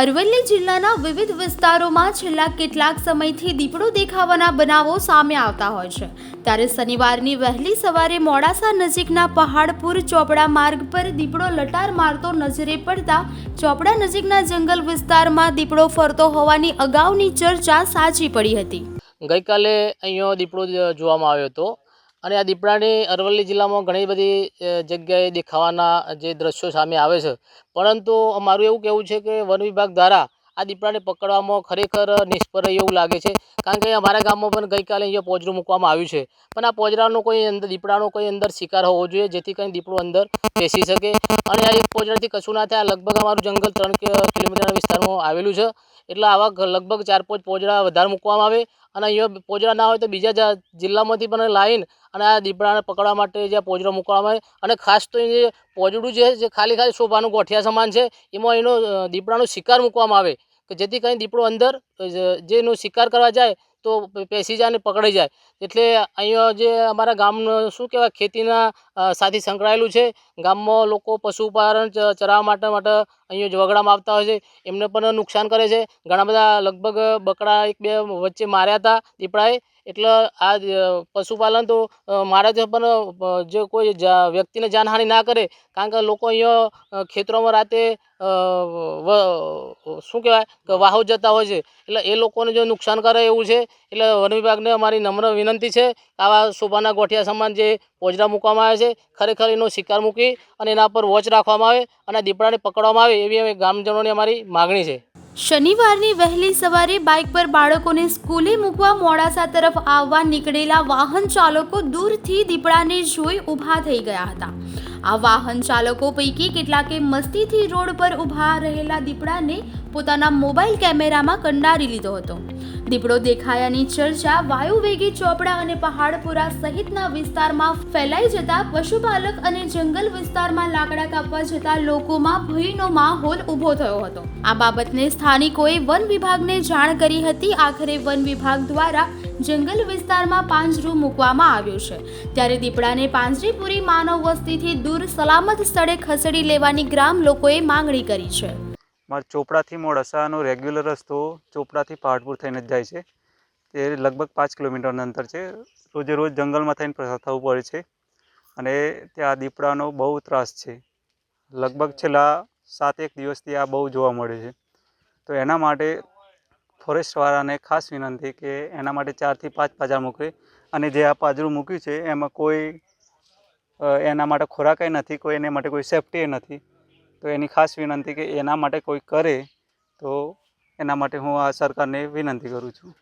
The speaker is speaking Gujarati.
અરવલ્લી જિલ્લાના વિવિધ વિસ્તારોમાં છેલ્લા કેટલાક સમયથી દીપડો દેખાવાના બનાવો સામે આવતા હોય છે. ત્યારે શનિવારની વહેલી સવારે મોડાસા નજીકના પહાડપુર ચોપડા માર્ગ પર દીપડો લટાર મારતો નજરે પડતા ચોપડા નજીકના જંગલ વિસ્તારમાં દીપડો ફરતો હોવાની અગાઉની ચર્ચા સાચી પડી હતી. ગઈકાલે અહીંયા દીપડો જોવામાં આવ્યો હતો. અને આ દીપડાની અરવલ્લી જિલ્લામાં ઘણી બધી જગ્યાએ દેખાવાના જે દ્રશ્યો સામે આવે છે. પરંતુ મારું એવું કહેવું છે કે વન વિભાગ દ્વારા આ દીપડાને પકડવામાં ખરેખર નિષ્ફળ એવું લાગે છે. કારણ કે અમારા ગામમાં પણ ગઈકાલે અહીંયા પોજરું મૂકવામાં આવ્યું છે. પણ આ પોજરાનો કોઈ અંદર દીપડાનો કોઈ અંદર શિકાર હોવો જોઈએ, જેથી કરીને દીપડો અંદર બેસી શકે. અને આ એક પોજરાથી કશું ના થાય. લગભગ અમારું જંગલ ત્રણ કિલોમીટરના વિસ્તારમાં આવેલું છે. એટલે આવા લગભગ ચાર, પાંચ પોજડા વધારે મૂકવામાં આવે. અને અહીંયા પોજડા ના હોય તો બીજા જિલ્લામાંથી પણ લાવીને અને આ દીપડાને પકડવા માટે જે પોજડો મૂકવામાં આવે. અને ખાસ તો જે પોજડું છે, જે ખાલી ખાલી શોભાનું ગોઠિયા સમાન છે, એમાં એનો દીપડાનો શિકાર મૂકવામાં આવે. કે જેથી કરીને દીપડો અંદર જેનો શિકાર કરવા જાય તો પેસી જાય અને પકડાઈ જાય. એટલે અહીંયા જે અમારા ગામનું શું કહેવાય, ખેતીના સાથે સંકળાયેલું છે. ગામમાં લોકો પશુપાલન ચરાવવા માટે માટે અહીંયા જ વગડામાં આવતા હોય છે. એમને પણ નુકસાન કરે છે. ઘણા બધા લગભગ બકરા એક બે વચ્ચે માર્યા હતા દીપડાએ. એટલે આ પશુપાલન તો મારે પણ જે કોઈ વ્યક્તિને જાનહાનિ ના કરે. કારણ કે લોકો અહીંયા ખેતરોમાં રાતે શું કહેવાય, કે વાહો જતા હોય છે. એટલે એ લોકોને જો નુકસાન કરે એવું છે એટલે વન વિભાગને અમારી નમ્ર વિનંતી છે આવા શોભાના ગોઠિયા સમાન જે પોજરા મૂકવામાં આવે છે, ખરેખર એનો શિકાર મૂકી અને એના પર વોચ રાખવામાં આવે અને દીપડાને પકડવામાં આવે એવી અમે ગામજનોની અમારી માગણી છે. શનિવારની વહેલી સવારે બાઇક પર બાળકોને સ્કૂલે મૂકવા મોડાસા તરફ આવવા નીકળેલા વાહન ચાલકો દૂરથી દીપડાને જોઈ ઊભા થઈ ગયા હતા. આ વાહન ચાલકો પૈકી કેટલાકે મસ્તીથી રોડ પર ઊભા રહેલા દીપડાને પોતાના મોબાઈલ કેમેરામાં કંડારી લીધો હતો. દીપડો દેખાયાની ચર્ચા વાયુવેગી ચોપડા અને પહાડપુરા સહિતના વિસ્તારમાં ફેલાઈ જતા પશુપાલક અને જંગલ વિસ્તારમાં લાકડા કાપવા જતા લોકોમાં ભયનો માહોલ ઊભો થયો હતો. આ બાબતને સ્થાનિકોએ વન વિભાગને જાણ કરી હતી. આખરે વન વિભાગ દ્વારા જંગલ વિસ્તારમાં પાંજરું મૂકવામાં આવ્યું છે. ત્યારે દીપડાને પાંજરીપુરી માનવ વસ્તીથી દૂર સલામત સ્થળે ખસેડી લેવાની ગ્રામ લોકોએ માંગણી કરી છે. મારે ચોપડાથી મોડાસાનો રેગ્યુલર રસ્તો ચોપડાથી પહાડપુર થઈને જ જાય છે. તે લગભગ પાંચ કિલોમીટરનું અંતર છે. રોજે રોજ જંગલમાં થઈને પસાર થવું પડે છે અને ત્યાં દીપડાનો બહુ ત્રાસ છે. લગભગ છેલ્લા સાત એક દિવસથી આ બહુ જોવા મળે છે. તો એના માટે ફોરેસ્ટવાળાને ખાસ વિનંતી કે એના માટે ચારથી પાંચ પાજા મૂકે અને જે આ પાજરું મૂક્યું છે, એમાં કોઈ એના માટે ખોરાકય નથી, કોઈ એને માટે કોઈ સેફટી નથી. તો એની ખાસ વિનંતી કે એના માટે કોઈ કરે તો એના માટે હું આ સરકારને વિનંતી કરું છું.